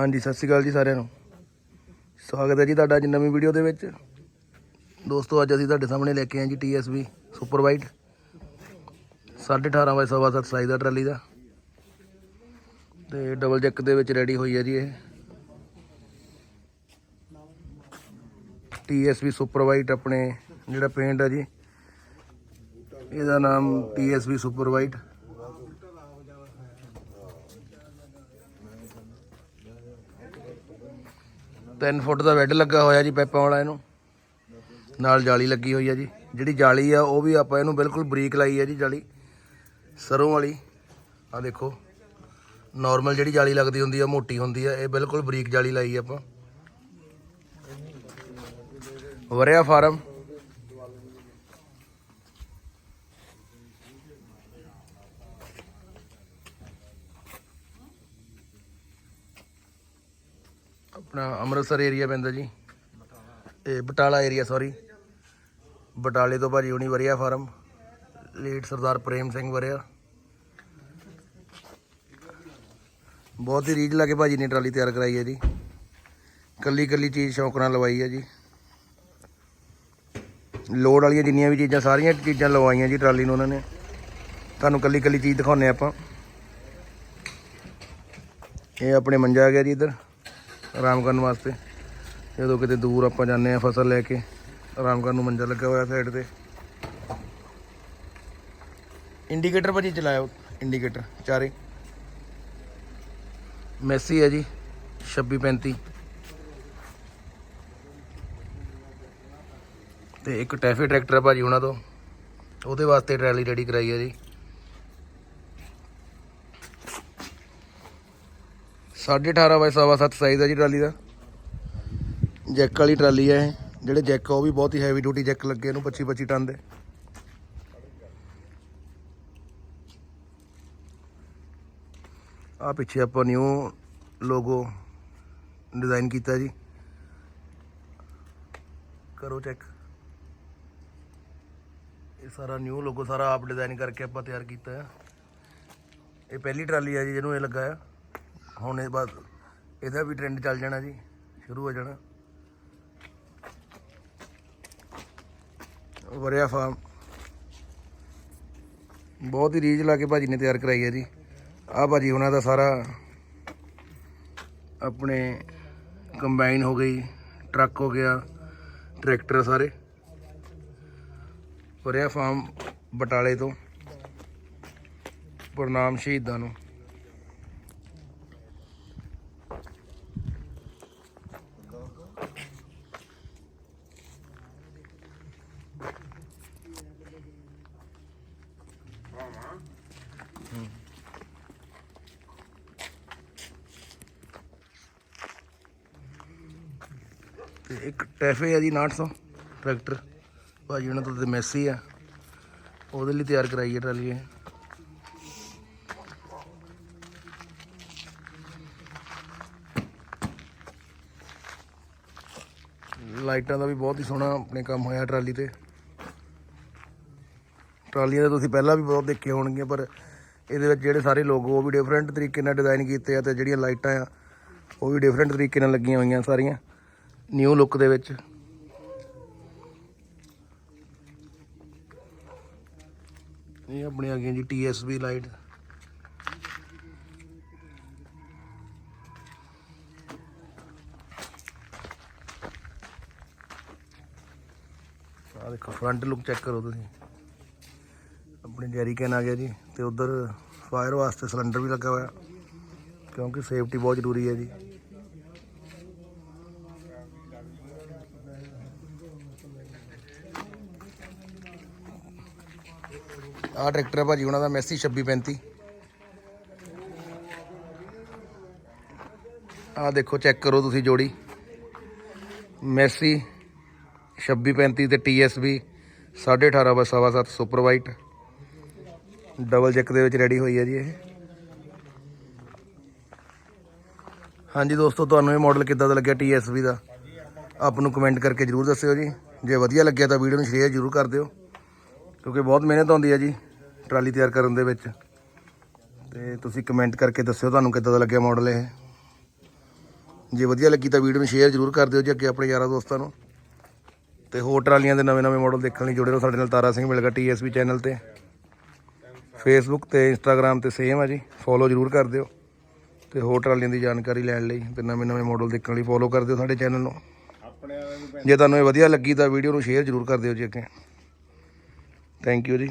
ਹਾਂਜੀ, ਸਤਿ ਸ਼੍ਰੀ ਅਕਾਲ ਜੀ ਸਾਰਿਆਂ ਨੂੰ। ਸਵਾਗਤ ਹੈ ਜੀ ਤੁਹਾਡਾ ਅੱਜ ਨਵੀਂ ਵੀਡੀਓ ਦੇ ਵਿੱਚ। ਦੋਸਤੋ, ਅੱਜ ਅਸੀਂ ਤੁਹਾਡੇ ਸਾਹਮਣੇ ਲੈ ਕੇ ਆਏ ਜੀ TSB ਸੁਪਰ ਵਾਈਟ 18.5 ਬਾਈ ਸਵਾ ਸੱਤ ਸਾਈਜ਼ ਦਾ ਟਰਾਲੀ ਦਾ। ਤੇ ਡਬਲ ਜੈਕ ਦੇ ਵਿੱਚ ਰੈਡੀ ਹੋਈ ਹੈ ਜੀ ਇਹ। TSB ਸੁਪਰ ਵਾਈਟ ਆਪਣੇ ਜਿਹੜਾ ਪੇਂਟ ਹੈ ਜੀ, ਇਹਦਾ ਨਾਮ TSB ਸੁਪਰ ਵਾਈਟ ਤਿੰਨ ਫੁੱਟ ਦਾ ਬੈੱਡ ਲੱਗਾ ਹੋਇਆ ਜੀ ਪੈਪਾਂ ਵਾਲਾ ਇਹਨੂੰ। ਨਾਲ ਜਾਲੀ ਲੱਗੀ ਹੋਈ ਆ ਜੀ। ਜਿਹੜੀ ਜਾਲੀ ਆ, ਉਹ ਵੀ ਆਪਾਂ ਇਹਨੂੰ ਬਿਲਕੁਲ ਬਰੀਕ ਲਾਈ ਹੈ ਜੀ ਜਾਲੀ। ਸਰੋਂ ਵਾਲੀ। ਆ ਦੇਖੋ। ਨਾਰਮਲ ਜਿਹੜੀ ਜਾਲੀ ਲੱਗਦੀ ਹੁੰਦੀ ਆ ਮੋਟੀ ਹੁੰਦੀ ਆ। ਇਹ ਬਿਲਕੁਲ ਬਰੀਕ ਜਾਲੀ ਲਾਈ ਆਪਾਂ। ਵਰਿਆ ਫਾਰਮ। ਆਪਣਾ ਅੰਮ੍ਰਿਤਸਰ ਏਰੀਆ ਪੈਂਦਾ ਜੀ। ਇਹ ਬਟਾਲਾ ਏਰੀਆ ਸੌਰੀ ਬਟਾਲੇ ਤੋਂ ਭਾਜੀ ਹੁਣੀ ਵਰਿਆ ਫਾਰਮ। ਲੀਡ ਸਰਦਾਰ ਪ੍ਰੇਮ ਸਿੰਘ ਵਰਿਆ। ਬਹੁਤ ਹੀ ਰੀਝ ਲਾ ਕੇ ਭਾਜੀ ਨੇ ਟਰਾਲੀ ਤਿਆਰ ਕਰਾਈ ਹੈ ਜੀ। ਕੱਲੀ ਕੱਲੀ ਚੀਜ਼ ਸ਼ੌਕ ਨਾਲ ਲਵਾਈ ਹੈ ਜੀ। ਲੋਡ ਵਾਲੀਆਂ ਜਿੰਨੀਆਂ ਵੀ ਚੀਜ਼ਾਂ, ਸਾਰੀਆਂ ਚੀਜ਼ਾਂ ਲਵਾਈਆਂ ਜੀ ਟਰਾਲੀ ਨੂੰ ਉਹਨਾਂ ਨੇ। ਤੁਹਾਨੂੰ ਕੱਲੀ ਕੱਲੀ ਚੀਜ਼ ਦਿਖਾਉਂਦੇ ਆਪਾਂ। ਇਹ ਆਪਣੇ ਮੰਜਾ ਆ ਗਿਆ ਜੀ ਇੱਧਰ। ਆਰਾਮ ਕਰਨ ਵਾਸਤੇ। ਜਦੋਂ ਕਿਤੇ ਦੂਰ ਆਪਾਂ ਜਾਂਦੇ ਆ ਫਸਲ ਲੈ ਕੇ ਆਰਾਮ ਕਰਨ ਨੂੰ ਮੰਜਾ ਲੱਗਾ ਹੋਇਆ ਸਾਈਡ ਤੇ। ਇੰਡੀਕੇਟਰ ਭਾਜੀ ਚਲਾਇਓ ਇੰਡੀਕੇਟਰ ਚਾਰੇ। ਮੈਸੀ ਹੈ ਜੀ 2635 ਤੇ ਇੱਕ ਟੈਫੇ ਟਰੈਕਟਰ ਹੈ ਭਾਜੀ ਉਹਨਾਂ ਤੋਂ। ਉਹਦੇ ਵਾਸਤੇ ਟਰੈਲੀ ਰੈਡੀ ਕਰਾਈ ਹੈ ਜੀ। ਸਾਢੇ 18 ਬਾਈ ਸਵਾ ਸੱਤ ਸਾਈਜ਼ ਹੈ ਜੀ ਟਰਾਲੀ ਦਾ। ਜੈਕ ਵਾਲੀ ਟਰਾਲੀ ਹੈ ਇਹ। ਜਿਹੜੇ ਜੈਕ ਆ, ਉਹ ਵੀ ਬਹੁਤ ਹੀ ਹੈਵੀ ਡਿਊਟੀ ਜੈਕ ਲੱਗੇ ਇਹਨੂੰ 25 25 ਟਨ ਦੇ। ਆ ਪਿੱਛੇ ਆਪਾਂ ਨਿਊ ਲੋਗੋ ਡਿਜ਼ਾਈਨ ਕੀਤਾ ਜੀ। ਕਰੋ ਚੈੱਕ ਇਹ ਸਾਰਾ ਨਿਊ ਲੋਗੋ ਸਾਰਾ ਆਪ ਡਿਜ਼ਾਈਨ ਕਰਕੇ ਆਪਾਂ ਤਿਆਰ ਕੀਤਾ ਹੈ ਇਹ ਪਹਿਲੀ ਟਰਾਲੀ ਹੈ ਜੀ, ਜਿਹਨੂੰ ਇਹ ਲੱਗਾ ਆ। ਹੁਣ ਇਹ ਬਾਅਦ ਇਹਦਾ ਵੀ ਟ੍ਰੈਂਡ ਚੱਲ ਜਾਣਾ ਜੀ, ਸ਼ੁਰੂ ਹੋ ਜਾਣਾ। ਵਰਿਆ ਫਾਰਮ ਬਹੁਤ ਹੀ ਰੀਝ ਲਾ ਕੇ ਭਾਜੀ ਨੇ ਤਿਆਰ ਕਰਾਈ ਹੈ ਜੀ। ਆਹ ਭਾਜੀ ਉਹਨਾਂ ਦਾ ਸਾਰਾ ਆਪਣੇ ਕੰਬਾਈਨ ਹੋ ਗਈ ਟਰੱਕ ਹੋ ਗਿਆ ਟਰੈਕਟਰ ਸਾਰੇ। ਵਰਿਆ ਫਾਰਮ ਬਟਾਲੇ ਤੋਂ। ਪ੍ਰਣਾਮ ਸ਼ਹੀਦਾਂ ਨੂੰ। ਤੇ ਇੱਕ ਟੈਫੇ ਆ ਜੀ 900 ਟਰੈਕਟਰ। ਭਾਜੀ ਉਹਨਾਂ ਤੋਂ ਤੇ ਮੈਸੀ ਆ। ਉਹਦੇ ਲਈ ਤਿਆਰ ਕਰਾਈ ਹੈ ਟਰਾਲੀ ਇਹ। ਲਾਈਟਾਂ ਦਾ ਵੀ ਬਹੁਤ ਹੀ ਸੋਹਣਾ ਆਪਣੇ ਕੰਮ ਹੋਇਆ ਟਰਾਲੀ ਤੇ। ਟਰਾਲੀਆਂ ਤਾਂ ਤੁਸੀਂ ਪਹਿਲਾਂ ਵੀ ਬਹੁਤ ਦੇਖੇ ਹੋਣਗੀਆਂ, ਪਰ ਇਹਦੇ ਵਿੱਚ ਜਿਹੜੇ ਸਾਰੇ ਲੋਗੋ ਉਹ ਵੀ ਡਿਫਰੈਂਟ ਤਰੀਕੇ ਨਾਲ ਡਿਜ਼ਾਈਨ ਕੀਤੇ ਆ ਤੇ ਜਿਹੜੀਆਂ ਲਾਈਟਾਂ ਆ, ਉਹ ਵੀ ਡਿਫਰੈਂਟ ਤਰੀਕੇ ਨਾਲ ਲੱਗੀਆਂ ਹੋਈਆਂ ਸਾਰੀਆਂ। ਨਿਊ ਲੁੱਕ ਦੇ ਵਿੱਚ। ਇਹ ਆਪਣੀ ਆ ਗਈਆਂ ਜੀ TSB ਲਾਈਟ ਆ ਦੇਖੋ ਫਰੰਟ ਲੁੱਕ ਚੈੱਕ ਕਰੋ ਤੁਸੀਂ। ਆਪਣੇ ਜੈਰੀ ਕੈਨ ਆ ਗਿਆ ਜੀ, ਤੇ ਉਧਰ ਫਾਇਰ ਵਾਸਤੇ ਸਿਲੰਡਰ ਵੀ ਲੱਗਾ ਹੋਇਆ, ਕਿਉਂਕਿ ਸੇਫਟੀ ਬਹੁਤ ਜ਼ਰੂਰੀ ਹੈ ਜੀ। ਆਹ ਟਰੈਕਟਰ ਹੈ ਭਾਜੀ, ਉਹਨਾਂ ਦਾ ਮੈਸੀ 2635 ਆਹ ਦੇਖੋ, ਚੈੱਕ ਕਰੋ ਤੁਸੀਂ ਜੋੜੀ। ਮੈਸੀ 2635 ਤੇ TSB 18.5 ਬਸ ਸਵਾ ਸੱਤ, ਸੁਪਰ ਵਾਈਟ। ਡਬਲ ਚੈੱਕ ਦੇ ਵਿੱਚ ਰੈਡੀ ਹੋਈ ਹੈ ਜੀ ਇਹ। ਹਾਂਜੀ ਦੋਸਤੋ, ਤੁਹਾਨੂੰ ਇਹ ਮਾਡਲ ਕਿੱਦਾਂ ਦਾ ਲੱਗਿਆ TSB ਦਾ? ਆਪ ਨੂੰ ਕਮੈਂਟ ਕਰਕੇ ਜਰੂਰ ਦੱਸਿਓ ਜੀ। ਜੇ ਵਧੀਆ ਲੱਗਿਆ ਤਾਂ ਵੀਡੀਓ ਨੂੰ ਸ਼ੇਅਰ ਜਰੂਰ ਕਰ ਦਿਓ। ਕਿਉਂਕਿ ਬਹੁਤ ਮਿਹਨਤ ਆਉਂਦੀ ਹੈ ਜੀ। ਟਰਾਲੀ ਤਿਆਰ ਕਰਨ ਦੇ ਵਿੱਚ। ਤੇ ਤੁਸੀਂ ਕਮੈਂਟ ਕਰਕੇ ਦੱਸਿਓ ਤੁਹਾਨੂੰ ਕਿੱਦਾਂ ਦਾ ਲੱਗਿਆ ਮਾਡਲ ਇਹ। ਜੇ ਵਧੀਆ ਲੱਗੀ ਤਾਂ ਵੀਡੀਓ ਨੂੰ ਸ਼ੇਅਰ ਜ਼ਰੂਰ ਕਰ ਦਿਓ ਜੀ ਅੱਗੇ ਆਪਣੇ ਯਾਰਾਂ ਦੋਸਤਾਂ ਨੂੰ। ਤੇ ਹੋਰ ਟਰਾਲੀਆਂ ਦੇ ਨਵੇਂ-ਨਵੇਂ ਮਾਡਲ ਦੇਖਣ ਲਈ ਜੁੜੇ ਰਹੋ ਸਾਡੇ ਨਾਲ ਤਾਰਾ ਸਿੰਘ ਮਿਲਗਾ ਟੀਐਸਪੀ ਚੈਨਲ ਤੇ। ਫੇਸਬੁੱਕ ਤੇ ਇੰਸਟਾਗ੍ਰam ਤੇ ਸੇਮ ਆ ਜੀ ਫੋਲੋ ਜ਼ਰੂਰ ਕਰ ਦਿਓ। ਤੇ ਹੋਰ ਟਰਾਲੀਆਂ ਦੀ ਜਾਣਕਾਰੀ ਲੈਣ ਲਈ ਤੇ ਨਵੇਂ-ਨਵੇਂ ਮਾਡਲ ਦੇਖਣ ਲਈ ਫੋਲੋ ਕਰ ਦਿਓ ਸਾਡੇ ਚੈਨਲ ਨੂੰ। ਜੇ ਤੁਹਾਨੂੰ ਇਹ ਵਧੀਆ ਲੱਗੀ ਤਾਂ ਵੀਡੀਓ ਨੂੰ ਸ਼ੇਅਰ ਜ਼ਰੂਰ ਕਰ ਦਿਓ ਜੀ ਅੱਗੇ। ਥੈਂਕ ਯੂ ਜੀ।